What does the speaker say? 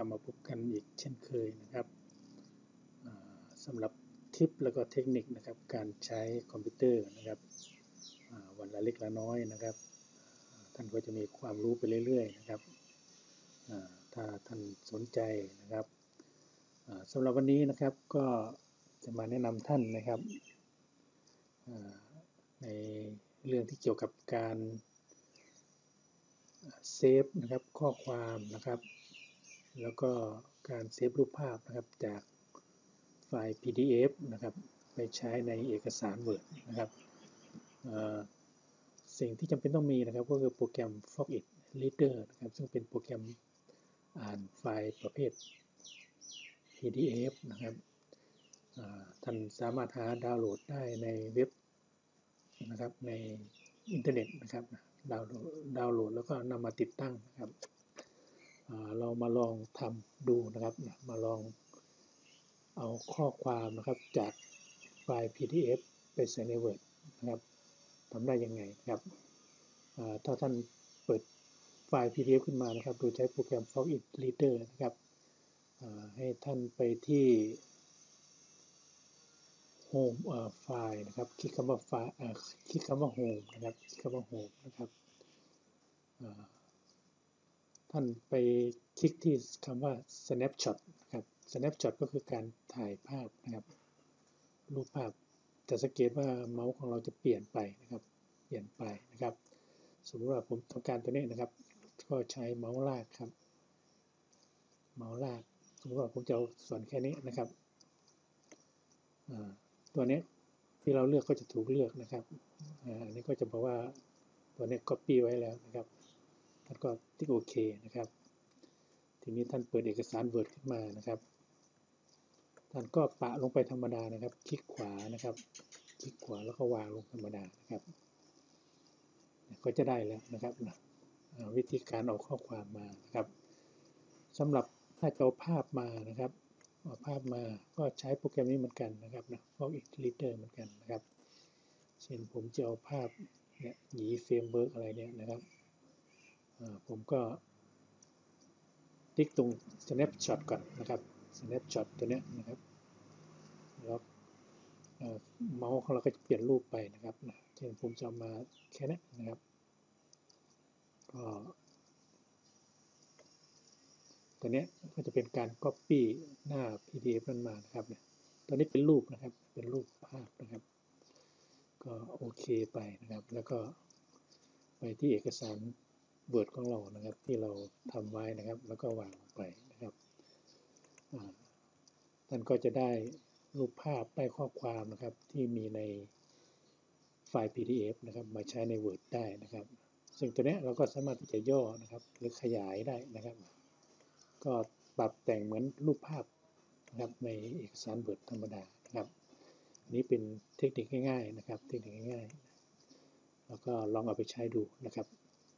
ลับมาพบกันอีกเช่นเคยนะครับสำหรับทิปแล้วก็เทคนิคนะครับการใช้คอมพิวเตอร์นะครับวันละเล็กละน้อยนะครับ ท่านก็จะมีความรู้ไปเรื่อยๆนะครับถ้าท่านสนใจนะครับสำหรับวันนี้นะครับก็จะมาแนะนำท่านนะครับในเรื่องที่เกี่ยวกับการเซฟนะครับข้อความนะครับ แล้วก็การเซฟรูปภาพนะครับจากไฟล์ PDF นะครับ ไปใช้ในเอกสาร Word นะครับสิ่งที่จำเป็นต้องมีนะครับก็คือโปรแกรม Foxit Reader นะครับซึ่งเป็นโปรแกรมอ่านไฟล์ประเภท PDF นะครับท่านสามารถหาดาวน์โหลดได้ในเว็บนะครับในอินเทอร์เน็ตนะครับดาวน์โหลดแล้วก็นำมาติดตั้งนะครับ เรามาลองทำดูนะครับ มาลองเอาข้อความนะครับจากไฟล์ PDF ไปใส่ใน Word นะครับทำได้ยังไงครับถ้าท่านเปิดไฟล์ PDF ขึ้นมานะครับ โดยใช้โปรแกรม Foxit Reader นะครับให้ท่านไปที่ Home ไฟล์นะครับ คลิกคำว่าไฟล์คลิกคำว่า Home นะครับ คลิกคำว่า Home นะครับ ท่านไปคลิกที่คำว่า snapshot ครับ snapshot ก็คือการถ่ายภาพนะครับ รูปภาพแต่สังเกตว่าเมาส์ของเราจะเปลี่ยนไปนะครับ เปลี่ยนไปนะครับ สมมติว่าผมต้องการตัวนี้นะครับ ก็ใช้เมาส์ลากครับ เมาส์ลาก สมมติว่าผมจะเอาส่วนแค่นี้นะครับ ตัวนี้ที่เราเลือกก็จะถูกเลือกนะครับ อันนี้ก็จะบอกว่าตัวนี้ copy ไว้แล้วนะครับ ท่านก็ติ๊กโอเคนะครับ ทีนี้ท่านเปิดเอกสาร Word ขึ้นมานะครับ ท่านก็ปะลงไปธรรมดานะครับ คลิกขวานะครับ คลิกขวาแล้วก็วางลงธรรมดานะครับ ก็จะได้แล้วนะครับวิธีการเอาข้อความมานะครับสำหรับถ้าจะเอาภาพมานะครับเอาภาพมาก็ใช้โปรแกรมนี้เหมือนกันนะครับนะพวกอีกลิเตอร์เหมือนกันนะครับ เช่นผมจะเอาภาพเนี่ยหยีเฟรมเบิร์กอะไรเนี่ยนะครับ ผมก็ติ๊กตรง snapshot ก่อนนะครับ snapshot ตัวเนี้ยนะครับแล้วเมาส์ของเราก็จะเปลี่ยนรูปไปนะครับเช่นผมจะมาแค่นี้นะครับก็ตัวนี้ก็จะเป็นการ Copy หน้า PDF นั้นมานะครับเนี่ยตัวนี้เป็นรูปนะครับ เป็นรูปภาพนะครับ ก็โอเคไปนะครับ แล้วก็ไปที่เอกสาร Word ของเรานะครับ ที่เราทำไว้นะครับ แล้วก็วางไปนะครับท่านก็จะได้รูปภาพได้ข้อความนะครับที่มีในไฟล์ PDF นะครับ มาใช้ใน Word ได้นะครับ ซึ่งตัวนี้เราก็สามารถที่จะย่อนะครับ หรือขยายได้นะครับ ก็ปรับแต่งเหมือนรูปภาพนะครับในเอกสารเบิดธรรมดานะครับ นี้เป็นเทคนิคง่ายๆนะครับ เทคนิคง่ายๆ แล้วก็ลองเอาไปใช้ดูนะครับ